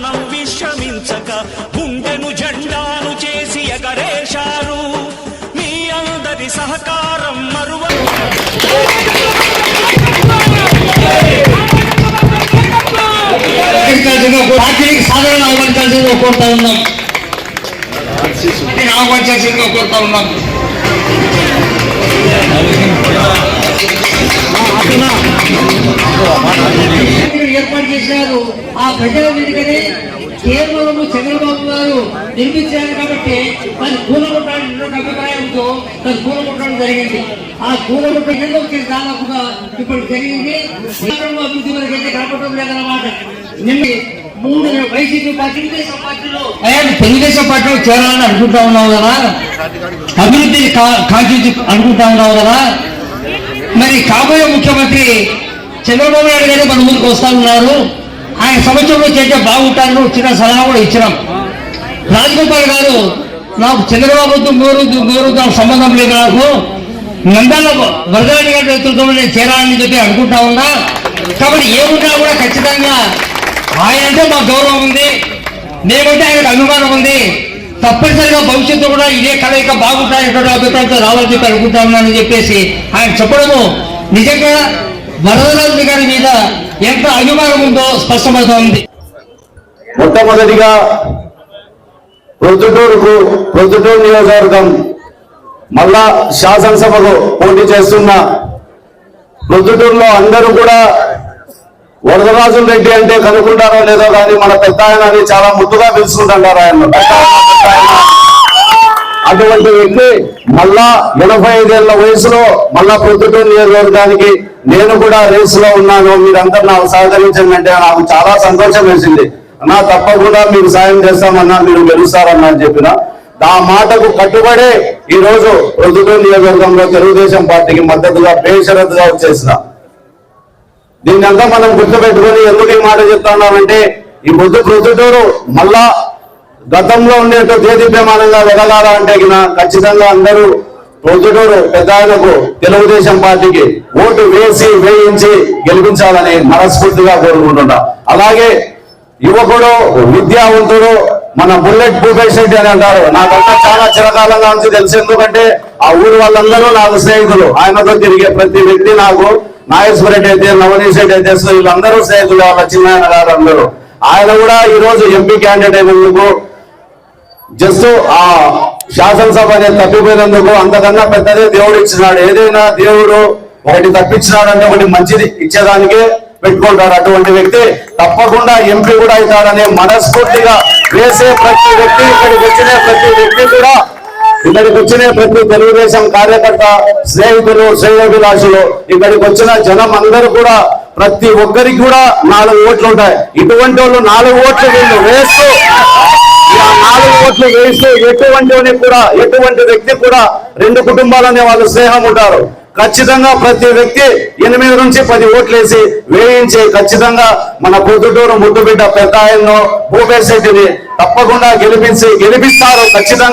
క్షణం విశ్రమించక గుండెను జెండాను చేసి ఎగరేశారు. మీ అందరి సహకారం మరువ సాధారణ కోరుతా ఉన్నాం. కోరుతా ఉన్నాం. ఏర్పాటు చేశారు. ఆ ప్రజల వేదికనే కేవలం చంద్రబాబు గారు నిర్మించారు కాబట్టి దాన్ని కూలగొట్టడానికి అభిప్రాయంతో దాన్ని కూలగొట్టడం జరిగింది. ఆ కూలగొట్ట వచ్చేసి దాదాపుగా ఇప్పుడు జరిగింది. అభివృద్ధి వరకు అయితే కనపడటం లేదన్నమాట. నిన్న మూడు వైసీపీ పార్టీ తెలుగుదేశం పార్టీలో తెలుగుదేశం పార్టీలో చేరాలని అనుకుంటా ఉన్నావు కదా? అభివృద్ధి కాంక్షించి అనుకుంటా ఉన్నావు కదా? మరి కాబోయే ముఖ్యమంత్రి చంద్రబాబు నాయుడు గారు మన ముందుకు వస్తా ఉన్నారు. ఆయన సంవత్సరంలో చేస్తే బాగుంటారని చిన్న సలహా కూడా ఇచ్చినాం. రాజగోపాల్ గారు నాకు చంద్రబాబుతో గోరు గోరు నాకు సంబంధం లేదు నాకు. నందాల వరదాని గారి నేతృత్వంలో నేను చేరాలని చెప్పి అనుకుంటా ఉన్నా. కాబట్టి ఏమున్నా కూడా ఖచ్చితంగా ఆయన అంటే మాకు గౌరవం ఉంది. మేమంటే ఆయనకు అభిమానం ఉంది. తప్పనిసరిగా భవిష్యత్తు కూడా ఇదే కలయిక బాగుంటాయనేటువంటి అభిప్రాయంతో రావాలని చెప్పి అనుకుంటా ఉన్నానని చెప్పేసి ఆయన చెప్పడము నిజంగా వరదరాజు గారి మీద ఎంత అభిమానం ఉందో స్పష్టమవుతోంది మొట్టమొదటిగా ప్రొద్దుటూరుకు ప్రొద్దుటూరు నియోజకవర్గం మళ్ళా శాసనసభకు పోటీ చేస్తున్న ప్రొద్దుటూరులో అందరూ కూడా వరదరాజు రెడ్డి అంటే కనుక్కుంటారో లేదో కానీ మన పెద్ద ఆయన అని చాలా ముద్దుగా పిలుచుకుంటుంటారు ఆయన ఆయన. అటువంటి వ్యక్తి మళ్ళా ఎనభై ఐదేళ్ళ వయసులో మళ్ళా ప్రొద్దుటూరు నియోజకవర్గానికి నేను కూడా రేసులో ఉన్నాను మీరందరూ నాకు సహకరించండి అంటే నాకు చాలా సంతోషం వేసింది. అన్నా తప్పకుండా మీకు సాయం చేస్తామన్నా మీరు గెలుస్తారన్నా అని చెప్పిన. ఆ మాటకు కట్టుబడే ఈ రోజు ప్రొద్దుటూరు నియోజకవర్గంలో తెలుగుదేశం పార్టీకి మద్దతుగా బేషరతుగా వచ్చేసిన. దీన్ని అంతా మనం గుర్తుపెట్టుకొని ఎందుకు ఈ మాట చెప్తున్నామంటే ఈ ముద్దు ప్రొద్దుటూరు మళ్ళా గతంలో ఉండేట్టు దేదీప్యమానంగా వెదగాలా అంటే ఖచ్చితంగా అందరూ ప్రొద్దుటూరు పెద్ద ఆయనకు తెలుగుదేశం పార్టీకి ఓటు వేసి వేయించి గెలిపించాలని మనస్ఫూర్తిగా కోరుకుంటున్నా. అలాగే యువకుడు విద్యావంతుడు మన బుల్లెట్ భూపేష్ రెడ్డి అని అంటారు. నాకంతా చాలా చిరకాలంగా నుంచి తెలుసు. ఎందుకంటే ఆ ఊరు వాళ్ళందరూ నాకు స్నేహితులు. ఆయనతో తిరిగే ప్రతి వ్యక్తి నాకు నాగేశ్వర రెడ్డి అయితే నవనీష్ రెడ్డి అయితే వీళ్ళందరూ స్నేహితులు. వాళ్ళ చిన్న గారు అందరూ. ఆయన కూడా ఈ రోజు ఎంపీ క్యాండిడేట్ అయినందుకు జస్ట్ ఆ శాసనసభ అనేది తప్పిపోయినందుకు అంతకన్నా పెద్దదే దేవుడు ఇచ్చినాడు. ఏదైనా దేవుడు ఒకటి తప్పించినాడు అంటే ఒకటి మంచిది ఇచ్చేదానికే పెట్టుకుంటాడు అటువంటి వ్యక్తి. తప్పకుండా ఎంపీ కూడా అవుతాడనే మనస్ఫూర్తిగా వేసే ప్రతి వ్యక్తి ఇక్కడికి వచ్చిన ప్రతి వ్యక్తి కూడా ఇక్కడికి వచ్చిన ప్రతి తెలుగుదేశం కార్యకర్త స్నేహితులు శ్రేయోభిలాషులు ఇక్కడికి వచ్చిన జనం అందరూ కూడా ప్రతి ఒక్కరికి కూడా నాలుగు ఓట్లు ఉంటాయి. ఇటువంటి వాళ్ళు నాలుగు ఓట్లు వీళ్ళు వేస్తూ నాలుగు ఓట్లు వేస్తూ ఎటువంటి కూడా ఎటువంటి వ్యక్తి కూడా రెండు కుటుంబాలనే వాళ్ళు స్నేహం ఉంటారు. ఖచ్చితంగా ప్రతి వ్యక్తి ఎనిమిది నుంచి పది ఓట్లు వేసి వేయించి ఖచ్చితంగా మన పొద్దుటూరు ముద్దుబిడ్డ పెద్ద ఆయన్ను భూపేశ్ రెడ్డిని తప్పకుండా గెలిపించి గెలిపిస్తారు ఖచ్చితంగా.